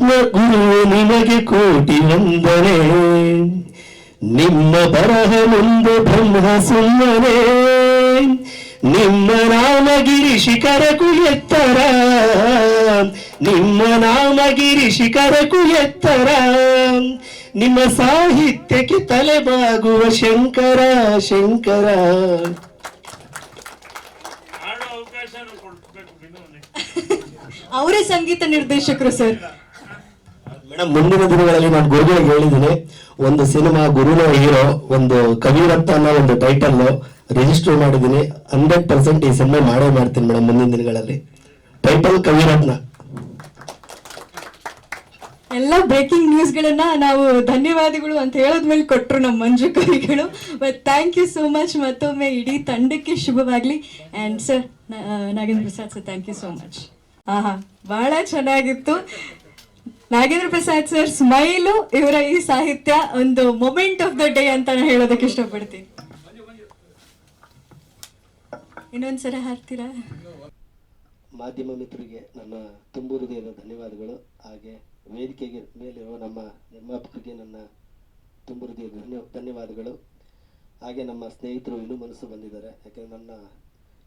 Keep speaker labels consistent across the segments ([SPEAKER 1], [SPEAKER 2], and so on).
[SPEAKER 1] ರತ್ನ ಗುರು ನಿಮಗೆ ಕೋಟಿ ವಂದನೆ ನಿಮ್ಮ ಬರಹ ಮುಂದೆ ಬ್ರಹ್ಮ ಸುಮ್ಮನೆ ನಿಮ್ಮ ನಾಮಗಿರಿ ಶಿಖರಕು ಎತ್ತರ ನಿಮ್ಮ ನಾಮಗಿರಿ ಶಿಖರಕು ಎತ್ತರ ನಿಮ್ಮ ಸಾಹಿತ್ಯಕ್ಕೆ ತಲೆಬಾಗುವ ಶಂಕರ ಶಂಕರ.
[SPEAKER 2] ಅವರೇ ಸಂಗೀತ ನಿರ್ದೇಶಕರು ಸರ್.
[SPEAKER 1] ಮೇಡಮ್ ಮುಂದಿನ ದಿನಗಳಲ್ಲಿ ನಾನು ಗುರುಗಳಿಗೆ ಹೇಳಿದ್ದೀನಿ, ಒಂದು ಸಿನಿಮಾ ಗುರುನ ಹೀರೋ, ಒಂದು ಕವಿರತ್ನ ಅನ್ನೋ ಒಂದು ಟೈಟಲ್ ರಿಜಿಸ್ಟರ್ ಮಾಡಿದ್ದೀನಿ ಹಂಡ್ರೆಡ್ ಪರ್ಸೆಂಟ್ ಈ ಸಿನಿಮಾ ಮಾಡೇ ಮಾಡ್ತೀನಿ ಮೇಡಮ್ ಮುಂದಿನ ದಿನಗಳಲ್ಲಿ. ಟೈಟಲ್ ಕವಿರತ್ನ.
[SPEAKER 2] ಎಲ್ಲ ಬ್ರೇಕಿಂಗ್ ನ್ಯೂಸ್ಗಳನ್ನ ನಾವು ಧನ್ಯವಾದಗಳು ಅಂತ ಹೇಳದ್ಮೇಲೆ ಕೊಟ್ಟರು ನಮ್ಮ ಮಂಜು ಕವಿಗಳು. But thank you so much ಮತ್ತೊಮ್ಮೆ ಇಡೀ ತಂಡಕ್ಕೆ ಶುಭವಾಗ್ಲಿ. And sir Nagendra Prasad sir thank you so much ಆಹಾ, ಬಹಳ ಚೆನ್ನಾಗಿತ್ತು. ನಾಗೇಂದ್ರ ಪ್ರಸಾದ್ ಸರ್, ಸ್ಮೈಲು ಇವರ ಈ ಸಾಹಿತ್ಯ ಒಂದು ಮೊಮೆಂಟ್ ಆಫ್ ದ ಡೇ ಅಂತ ಹೇಳೋದಕ್ಕೆ ಇಷ್ಟಪಡ್ತೀನಿ. ಇನ್ನೊಂದ್ಸಲ ಹಾಕ್ತೀರಾ
[SPEAKER 1] ಮಾಧ್ಯಮ ಮಿತ್ರರಿಗೆ ನನ್ನ ತುಂಬು ಹೃದಯದ ಧನ್ಯವಾದಗಳು. ಹಾಗೆ ವೇದಿಕೆಗೆ ಮೇಲಿರುವ ನಮ್ಮ ನಿರ್ಮಾಪಕರಿಗೆ ನನ್ನ ತುಂಬು ಹೃದಯದ ಧನ್ಯ ಧನ್ಯವಾದಗಳು. ಹಾಗೆ ನಮ್ಮ ಸ್ನೇಹಿತರು ಇನ್ನೂ ಮನಸ್ಸು ಬಂದಿದ್ದಾರೆ. ಯಾಕೆಂದರೆ ನನ್ನ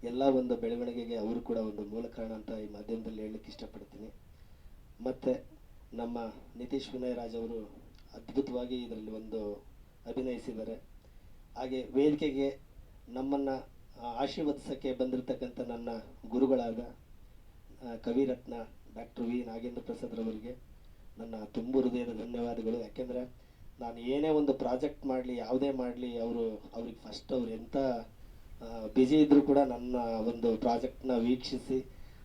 [SPEAKER 1] ಎಲ್ಲ ಒಂದು ಬೆಳವಣಿಗೆಗೆ ಅವರು ಕೂಡ ಒಂದು ಮೂಲ ಕಾರಣ ಅಂತ ಈ ಮಾಧ್ಯಮದಲ್ಲಿ ಹೇಳಲಿಕ್ಕೆ ಇಷ್ಟಪಡ್ತೀನಿ. ಮತ್ತು ನಮ್ಮ ನಿತೀಶ್ ವಿನಯ್ ರಾಜ್ ಅವರು ಅದ್ಭುತವಾಗಿ ಇದರಲ್ಲಿ ಒಂದು ಅಭಿನಯಿಸಿದ್ದಾರೆ. ಹಾಗೆ ವೇದಿಕೆಗೆ ನಮ್ಮನ್ನು ಆಶೀರ್ವದಿಸೋಕ್ಕೆ ಬಂದಿರತಕ್ಕಂಥ ನನ್ನ ಗುರುಗಳಾದ ಕವಿರತ್ನ, ಡಾಕ್ಟರ್ ವಿ. ನಾಗೇಂದ್ರ ಪ್ರಸಾದ್ರವರಿಗೆ ನನ್ನ ತುಂಬು ಹೃದಯದ ಧನ್ಯವಾದಗಳು. ಯಾಕೆಂದರೆ ನಾನು ಏನೇ ಒಂದು ಪ್ರಾಜೆಕ್ಟ್ ಮಾಡಲಿ, ಯಾವುದೇ ಮಾಡಲಿ, ಅವರು, ಅವ್ರಿಗೆ ಫಸ್ಟ್ ಅವ್ರು ಎಂಥ ಬ್ಯುಸಿ ಇದ್ದರೂ ಕೂಡ ನನ್ನ ಒಂದು ಪ್ರಾಜೆಕ್ಟ್ನ ವೀಕ್ಷಿಸಿ,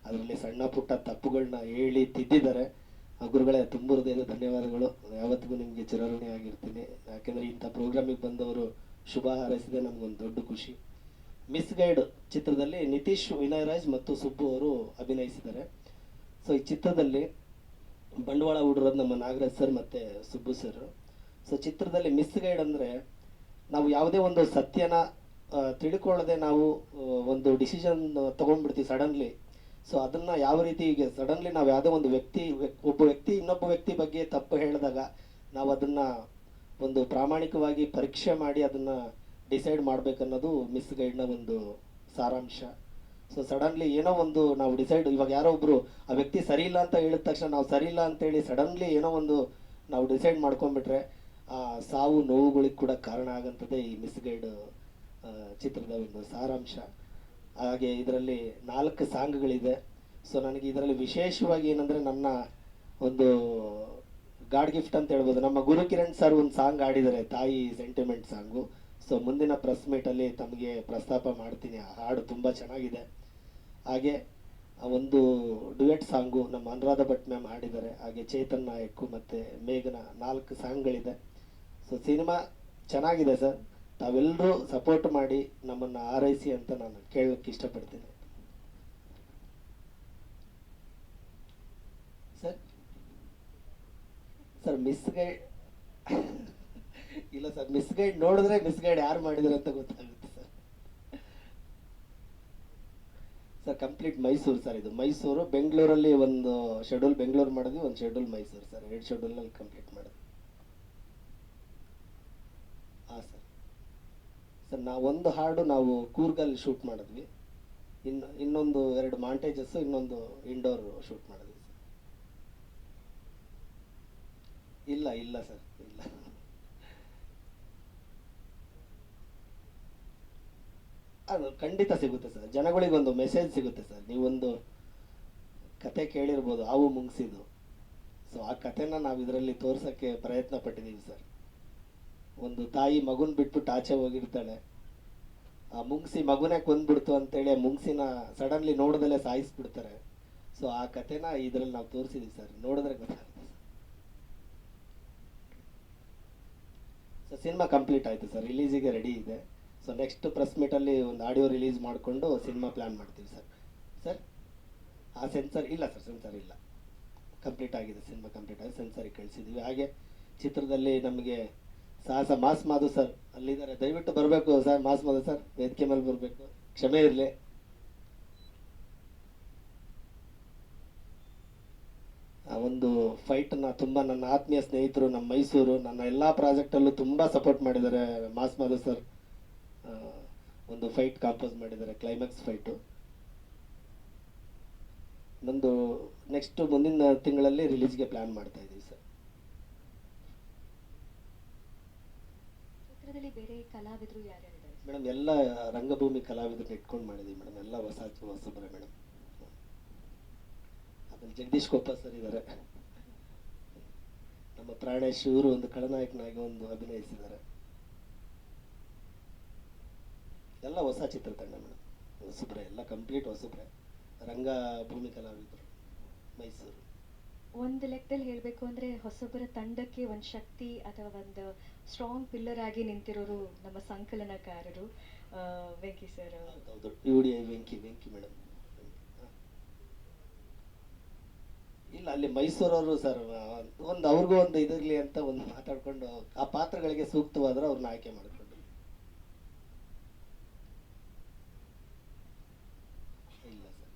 [SPEAKER 1] ಅದರಲ್ಲಿ ಸಣ್ಣ ಪುಟ್ಟ ತಪ್ಪುಗಳನ್ನ ಹೇಳಿ ತಿದ್ದಿದ್ದಾರೆ. ಗುರುಗಳೇ, ತುಂಬ ಹೃದಯದ ಧನ್ಯವಾದಗಳು. ಯಾವತ್ತಿಗೂ ನಿಮಗೆ ಚಿರಋಣಿ ಆಗಿರ್ತೀನಿ. ಯಾಕೆಂದರೆ ಇಂಥ ಪ್ರೋಗ್ರಾಮಿಗೆ ಬಂದವರು ಶುಭ ಹಾರೈಸಿದೆ ನಮಗೊಂದು ದೊಡ್ಡ ಖುಷಿ. ಮಿಸ್ ಗೈಡ್ ಚಿತ್ರದಲ್ಲಿ ನಿತೀಶ್, ವಿನಯರಾಜ್ ಮತ್ತು ಸುಬ್ಬು ಅವರು ಅಭಿನಯಿಸಿದ್ದಾರೆ. ಸೊ ಈ ಚಿತ್ರದಲ್ಲಿ ಬಂಡವಾಳ ಹೂಡಿರೋದು ನಮ್ಮ ನಾಗರಾಜ್ ಸರ್ ಮತ್ತು ಸುಬ್ಬು ಸರ್ ಸೊ ಚಿತ್ರದಲ್ಲಿ ಮಿಸ್ ಗೈಡ್ ಅಂದರೆ ನಾವು ಯಾವುದೇ ಒಂದು ಸತ್ಯನ ತಿಳ್ಕೊಳ್ಳದೆ ನಾವು ಒಂದು ಡಿಸಿಷನ್ ತೊಗೊಂಡ್ಬಿಡ್ತೀವಿ ಸಡನ್ಲಿ ಸೊ ಅದನ್ನು ಯಾವ ರೀತಿ ಈಗ ಸಡನ್ಲಿ ನಾವು ಯಾವುದೋ ಒಂದು ವ್ಯಕ್ತಿ, ಒಬ್ಬ ವ್ಯಕ್ತಿ ಇನ್ನೊಬ್ಬ ವ್ಯಕ್ತಿ ಬಗ್ಗೆ ತಪ್ಪು ಹೇಳಿದಾಗ ನಾವು ಅದನ್ನು ಒಂದು ಪ್ರಾಮಾಣಿಕವಾಗಿ ಪರೀಕ್ಷೆ ಮಾಡಿ ಅದನ್ನು ಡಿಸೈಡ್ ಮಾಡಬೇಕನ್ನೋದು ಮಿಸ್ ಗೈಡ್ನ ಒಂದು ಸಾರಾಂಶ. ಸೊ ಸಡನ್ಲಿ ಏನೋ ಒಂದು ನಾವು ಡಿಸೈಡ್ ಇವಾಗ ಯಾರೋ ಒಬ್ರು, ಆ ವ್ಯಕ್ತಿ ಸರಿ ಇಲ್ಲ ಅಂತ ಹೇಳಿದ ತಕ್ಷಣ ನಾವು ಸರಿ ಇಲ್ಲ ಅಂತೇಳಿ ಸಡನ್ಲಿ ಏನೋ ಒಂದು ನಾವು ಡಿಸೈಡ್ ಮಾಡ್ಕೊಂಡ್ಬಿಟ್ರೆ, ಆ ಸಾವು ನೋವುಗಳಿಗೆ ಕೂಡ ಕಾರಣ ಆಗಂಥದ್ದೇ ಈ ಮಿಸ್ ಗೈಡ್ ಚಿತ್ರದ ಒಂದು ಸಾರಾಂಶ. ಹಾಗೆ ಇದರಲ್ಲಿ ನಾಲ್ಕು ಸಾಂಗ್ಗಳಿದೆ. ಸೊ ನನಗೆ ಇದರಲ್ಲಿ ವಿಶೇಷವಾಗಿ ಏನಂದರೆ ನನ್ನ ಒಂದು ಗಾಡ್ ಗಿಫ್ಟ್ ಅಂತ ಹೇಳ್ಬೋದು. ನಮ್ಮ ಗುರು ಕಿರಣ್ ಸರ್ ಒಂದು ಸಾಂಗ್ ಆಡಿದ್ದಾರೆ ತಾಯಿ ಸೆಂಟಿಮೆಂಟ್ ಸಾಂಗು ಸೊ ಮುಂದಿನ ಪ್ರೆಸ್ ಮೀಟಲ್ಲಿ ತಮಗೆ ಪ್ರಸ್ತಾಪ ಮಾಡ್ತೀನಿ. ಆ ಹಾಡು ತುಂಬ ಚೆನ್ನಾಗಿದೆ. ಹಾಗೆ ಒಂದು ಡುಯೆಟ್ ಸಾಂಗು ನಮ್ಮ ಅನುರಾಧ ಭಟ್ ಮ್ಯಾಮ್ ಹಾಡಿದ್ದಾರೆ. ಹಾಗೆ ಚೇತನ್ ನಾಯಕ್ ಮತ್ತು ಮೇಘನ ನಾಲ್ಕು ಸಾಂಗ್ಗಳಿದೆ. ಸೊ ಸಿನಿಮಾ ಚೆನ್ನಾಗಿದೆ ಸರ್. ತಾವೆಲ್ಲರೂ ಸಪೋರ್ಟ್ ಮಾಡಿ ನಮ್ಮನ್ನು ಆರೈಸಿ ಅಂತ ನಾನು ಕೇಳೋಕ್ಕೆ ಇಷ್ಟಪಡ್ತೀನಿ. ಸರ್ ಸರ್ ಮಿಸ್ ಗೈಡ್ ಇಲ್ಲ ಸರ್ ಮಿಸ್ ಗೈಡ್ ನೋಡಿದ್ರೆ ಮಿಸ್ ಗೈಡ್ ಯಾರು ಮಾಡಿದಾರೆ ಅಂತ ಗೊತ್ತಾಗುತ್ತೆ sir. Sir complete Mysuru sir ಇದು. ಮೈಸೂರು, ಬೆಂಗಳೂರಲ್ಲಿ ಒಂದು ಶೆಡ್ಯೂಲ್ ಬೆಂಗಳೂರು ಮಾಡಿದ್ವಿ, ಒಂದು ಶೆಡ್ಯೂಲ್ ಮೈಸೂರು ಸರ್. ಎರಡು ಶೆಡ್ಯೂಲ್ನಲ್ಲಿ ಕಂಪ್ಲೀಟ್ ಮಾಡಿದ್ವಿ. ಹಾಂ ಸರ್. ಸರ್ ನಾವು ಒಂದು ಹಾಡು ನಾವು ಕೂರ್ಗಲ್ಲಿ ಶೂಟ್ ಮಾಡಿದ್ವಿ. ಇನ್ನು ಇನ್ನೊಂದು ಎರಡು ಮಾಂಟೇಜಸ್ ಇನ್ನೊಂದು ಇಂಡೋರ್ ಶೂಟ್ ಮಾಡಿದ್ವಿ ಇಲ್ಲ ಇಲ್ಲ ಸರ್, ಇಲ್ಲ. ಅದು ಖಂಡಿತ ಸಿಗುತ್ತೆ ಸರ್. ಜನಗಳಿಗೊಂದು ಮೆಸೇಜ್ ಸಿಗುತ್ತೆ ಸರ್. ನೀವೊಂದು ಕತೆ ಕೇಳಿರ್ಬೋದು, ಹಾವು ಮುಂಗ್ಸಿದ್ದು. ಸೊ ಆ ಕಥೆನ ನಾವು ಇದರಲ್ಲಿ ತೋರ್ಸೋಕ್ಕೆ ಪ್ರಯತ್ನ ಪಟ್ಟಿದ್ದೀವಿ ಸರ್. ಒಂದು ತಾಯಿ ಮಗುನ್ ಬಿಟ್ಬಿಟ್ಟು ಆಚೆ ಹೋಗಿರ್ತಾಳೆ. ಆ ಮುಂಗ್ಸಿ ಮಗುನೇ ಕೊಂದ್ಬಿಡ್ತು ಅಂತೇಳಿ ಮುಂಗ್ಸಿನ ಸಡನ್ಲಿ ನೋಡ್ದಲ್ಲೇ ಸಾಯಿಸ್ಬಿಡ್ತಾರೆ. ಸೊ ಆ ಕಥೆನ ಇದರಲ್ಲಿ ನಾವು ತೋರಿಸಿದ್ವಿ ಸರ್. ನೋಡಿದ್ರೆ ಗೊತ್ತಾಗುತ್ತೆ ಸೊ ಸಿನಿಮಾ ಕಂಪ್ಲೀಟ್ ಆಯಿತು ಸರ್. ರಿಲೀಸಿಗೆ ರೆಡಿ ಇದೆ. ಸೊ ನೆಕ್ಸ್ಟ್ ಪ್ರೆಸ್ ಮೀಟಲ್ಲಿ ಒಂದು ಆಡಿಯೋ ರಿಲೀಸ್ ಮಾಡಿಕೊಂಡು ಸಿನಿಮಾ ಪ್ಲ್ಯಾನ್ ಮಾಡ್ತೀವಿ ಸರ್. ಸರ್, ಆ ಸೆನ್ಸರ್ ಇಲ್ಲ ಸರ್. ಸೆನ್ಸರ್ ಇಲ್ಲ. ಕಂಪ್ಲೀಟ್ ಆಗಿದೆ. ಸಿನಿಮಾ ಕಂಪ್ಲೀಟ್ ಆಗಿದೆ. ಸೆನ್ಸರಿಗೆ ಕಳಿಸಿದ್ವಿ. ಹಾಗೆ ಚಿತ್ರದಲ್ಲಿ ನಮಗೆ ಸಾಹಸ ಮಾಸ್ ಮಾಧು ಸರ್ ಅಲ್ಲಿದ್ದಾರೆ. ದಯವಿಟ್ಟು ಬರಬೇಕು ಸರ್ ಮಾಸ್ ಮಾಧು ಸರ್ ವೇದಿಕೆ ಮೇಲೆ ಬರಬೇಕು. ಕ್ಷಮೆ ಇರಲಿ. ಆ ಒಂದು ಫೈಟನ್ನ ತುಂಬ ನನ್ನ ಆತ್ಮೀಯ ಸ್ನೇಹಿತರು, ನಮ್ಮ ಮೈಸೂರು, ನನ್ನ ಎಲ್ಲ ಪ್ರಾಜೆಕ್ಟಲ್ಲೂ ತುಂಬ ಸಪೋರ್ಟ್ ಮಾಡಿದ್ದಾರೆ ಮಾಸ್ ಮಾಧು ಸರ್ ಒಂದು ಫೈಟ್ ಕಾಂಪೋಸ್ ಮಾಡಿದ್ದಾರೆ ಕ್ಲೈಮ್ಯಾಕ್ಸ್ ಫೈಟು ನಂದು ನೆಕ್ಸ್ಟ್ ಮುಂದಿನ ತಿಂಗಳಲ್ಲಿ ರಿಲೀಸ್ಗೆ ಪ್ಲ್ಯಾನ್ ಮಾಡ್ತಾ
[SPEAKER 2] ಬೇರೆ ಕಲಾವಿದರು ಯಾರ್ಯಾರಿದ್ದಾರೆ
[SPEAKER 1] ಮೇಡಮ್, ಎಲ್ಲ ರಂಗಭೂಮಿ ಕಲಾವಿದರು ಇಟ್ಕೊಂಡು ಮಾಡಿದ್ದೀವಿ ಮೇಡಮ್. ಎಲ್ಲ ಹೊಸ ಹೊಸಬರೇ ಮೇಡಮ್. ಆಮೇಲೆ ಜಗದೀಶ್ ಕೊಪ್ಪ ಸರ್ ಇದ್ದಾರೆ ನಮ್ಮ ಪ್ರಾಣೇಶ್ ಇವರು ಒಂದು ಖಳನಾಯಕನಾಗಿ ಒಂದು ಅಭಿನಯಿಸಿದ್ದಾರೆ. ಎಲ್ಲ ಹೊಸ ಚಿತ್ರತಂಡ ಮೇಡಮ್. ಹೊಸಬ್ರೆ, ಎಲ್ಲ ಕಂಪ್ಲೀಟ್ ಹೊಸಬ್ರೆ. ರಂಗಭೂಮಿ ಕಲಾವಿದರು ಮೈಸೂರು.
[SPEAKER 2] ಒಂದು ಲೆಕ್ಕದಲ್ಲಿ ಹೇಳಬೇಕು ಅಂದ್ರೆ ಹೊಸಬರ ತಂಡಕ್ಕೆ ಒಂದು ಶಕ್ತಿ ಅಥವಾ ಒಂದು ಸ್ಟ್ರಾಂಗ್ ಪಿಲ್ಲರ್ ಆಗಿ ನಿಂತಿರೋರು ನಮ್ಮ ಸಂಕಲನಕಾರರು. ವೆಂಕಿ ಸರ್
[SPEAKER 1] ವೆಂಕಿ ವೆಂಕಿ ಮೇಡಮ್ ಇಲ್ಲ, ಅಲ್ಲಿ ಮೈಸೂರವರು ಸರ್ ಒಂದು ಅವ್ರಿಗೂ ಒಂದು ಇದಿರಲಿ ಅಂತ ಒಂದು ಮಾತಾಡ್ಕೊಂಡು ಆ ಪಾತ್ರಗಳಿಗೆ ಸೂಕ್ತವಾದ್ರೆ ಅವ್ರನ್ನ ಆಯ್ಕೆ ಮಾಡಿಕೊಂಡು ಇಲ್ಲ ಸರ್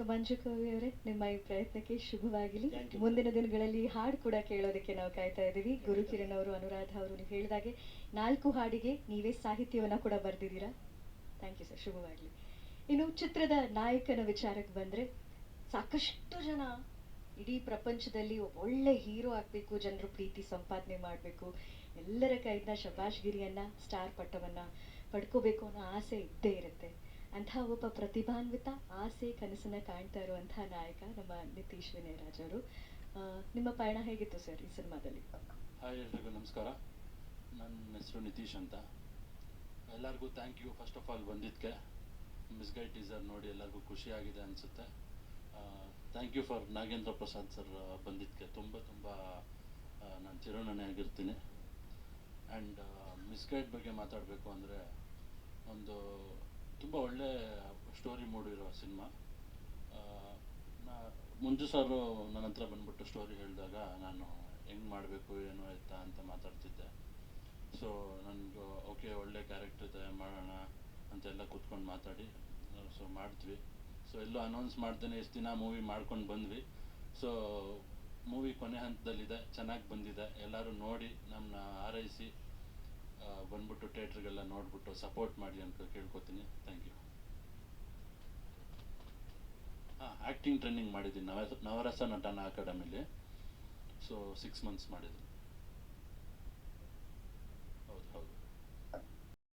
[SPEAKER 2] ಸೊ ಮಂಜು ಕವಿ ಅವರೇ ನಿಮ್ಮ ಈ ಪ್ರಯತ್ನಕ್ಕೆ ಶುಭವಾಗಲಿ. ಮುಂದಿನ ದಿನಗಳಲ್ಲಿ ಹಾಡು ಕೂಡ ಕೇಳೋದಕ್ಕೆ ನಾವು ಕಾಯ್ತಾ ಇದ್ದೀವಿ. ಗುರು ಕಿರಣ್ ಅವರು ಅನುರಾಧ ಅವರು ನೀವು ಹೇಳಿದಾಗೆ ನಾಲ್ಕು ಹಾಡಿಗೆ ನೀವೇ ಸಾಹಿತ್ಯವನ್ನ ಕೂಡ ಬರೆದಿದ್ದೀರಾ? ಥ್ಯಾಂಕ್ ಯು ಸರ್ ಶುಭವಾಗಲಿ. ಇನ್ನು ಚಿತ್ರದ ನಾಯಕನ ವಿಚಾರಕ್ಕೆ ಬಂದ್ರೆ ಸಾಕಷ್ಟು ಜನ ಇಡೀ ಪ್ರಪಂಚದಲ್ಲಿ ಒಳ್ಳೆ ಹೀರೋ ಆಗಬೇಕು ಜನರು ಪ್ರೀತಿ ಸಂಪಾದನೆ ಮಾಡಬೇಕು ಎಲ್ಲರ ಕೈಯಿಂದ ಶಬಾಷ್ಗಿರಿಯನ್ನು ಸ್ಟಾರ್ ಪಟ್ಟವನ್ನ ಪಡ್ಕೋಬೇಕು ಅನ್ನೋ ಆಸೆ ಇದ್ದೇ ಇರುತ್ತೆ. ಅಂಥ ಒಬ್ಬ ಪ್ರತಿಭಾನ್ವಿತ ಆಸೆ ಕನಸನ್ನ ಕಾಣ್ತಾ ಇರುವಂತಹ ನಾಯಕ ನಮ್ಮ ನಿತೀಶ್ ವಿನಯರಾಜ್ ಅವರು. ನಿಮ್ಮ ಪಯಣ ಹೇಗಿತ್ತು ಸರ್ ಈ ಸಿನಿಮಾದಲ್ಲಿ?
[SPEAKER 3] ಹಾಯ್ ಎಲ್ರಿಗೂ ನಮಸ್ಕಾರ. ನನ್ನ ಹೆಸರು ನಿತೀಶ್ ಅಂತ. ಎಲ್ಲರಿಗೂ thank you first of all ಬಂದಿದ್ದಕ್ಕೆ. ಮಿಸ್ಗೈಡ್ ಟೀಸರ್ ನೋಡಿ ಎಲ್ಲರಿಗೂ ಖುಷಿಯಾಗಿದೆ ಅನಿಸುತ್ತೆ. Thank you for Nagendra Prasad sir ಬಂದಿದ್ದಕ್ಕೆ. ತುಂಬ ತುಂಬ ನಾನು ಚಿರೋಣನೆಯಾಗಿರ್ತೀನಿ ಆ್ಯಂಡ್ ಮಿಸ್ಗೈಡ್ ಬಗ್ಗೆ ಮಾತಾಡಬೇಕು ಅಂದರೆ ಒಂದು ತುಂಬ ಒಳ್ಳೆ ಸ್ಟೋರಿ ಮೂಡಿರೋ ಸಿನಿಮಾ. ಮುಂಜು ಸರ್ ನನ್ನ ಹತ್ರ ಬಂದ್ಬಿಟ್ಟು ಸ್ಟೋರಿ ಹೇಳಿದಾಗ ನಾನು ಹೆಂಗೆ ಮಾಡಬೇಕು, ಏನು ಆಯ್ತಾ ಅಂತ ಮಾತಾಡ್ತಿದ್ದೆ. ಸೊ ನನಗೆ, ಓಕೆ, ಒಳ್ಳೆ ಕ್ಯಾರೆಕ್ಟರ್ ಇದೆ ಮಾಡೋಣ ಅಂತೆಲ್ಲ ಕೂತ್ಕೊಂಡು ಮಾತಾಡಿ. ಸೊ ಮಾಡಿದ್ವಿ. ಸೊ ಎಲ್ಲೂ ಅನೌನ್ಸ್ ಮಾಡ್ತೇನೆ ಎಷ್ಟು ದಿನ ಮೂವಿ ಮಾಡ್ಕೊಂಡು ಬಂದ್ವಿ. ಸೊ ಮೂವಿ ಕೊನೆ ಹಂತದಲ್ಲಿದೆ, ಚೆನ್ನಾಗಿ ಬಂದಿದೆ. ಎಲ್ಲರೂ ನೋಡಿ ನಮ್ಮನ್ನ ಹಾರೈಸಿ. ಬಂದ್ಬಿಟ್ಟು ಥಿಯೇಟ್ರಿಗೆಲ್ಲ ನೋಡ್ಬಿಟ್ಟು ಸಪೋರ್ಟ್ ಮಾಡಿ ಅಂತ ಕೇಳ್ಕೊತೀನಿ. ಥ್ಯಾಂಕ್ ಯು ಹಾಂ ಆ್ಯಕ್ಟಿಂಗ್ ಟ್ರೈನಿಂಗ್ ಮಾಡಿದ್ದೀನಿ. ನವ ನವರಸ ನಟನ ಅಕಾಡೆಮಿಲಿ ಸೊ ಸಿಕ್ಸ್ ಮಂತ್ಸ್ ಮಾಡಿದ್ದೀನಿ.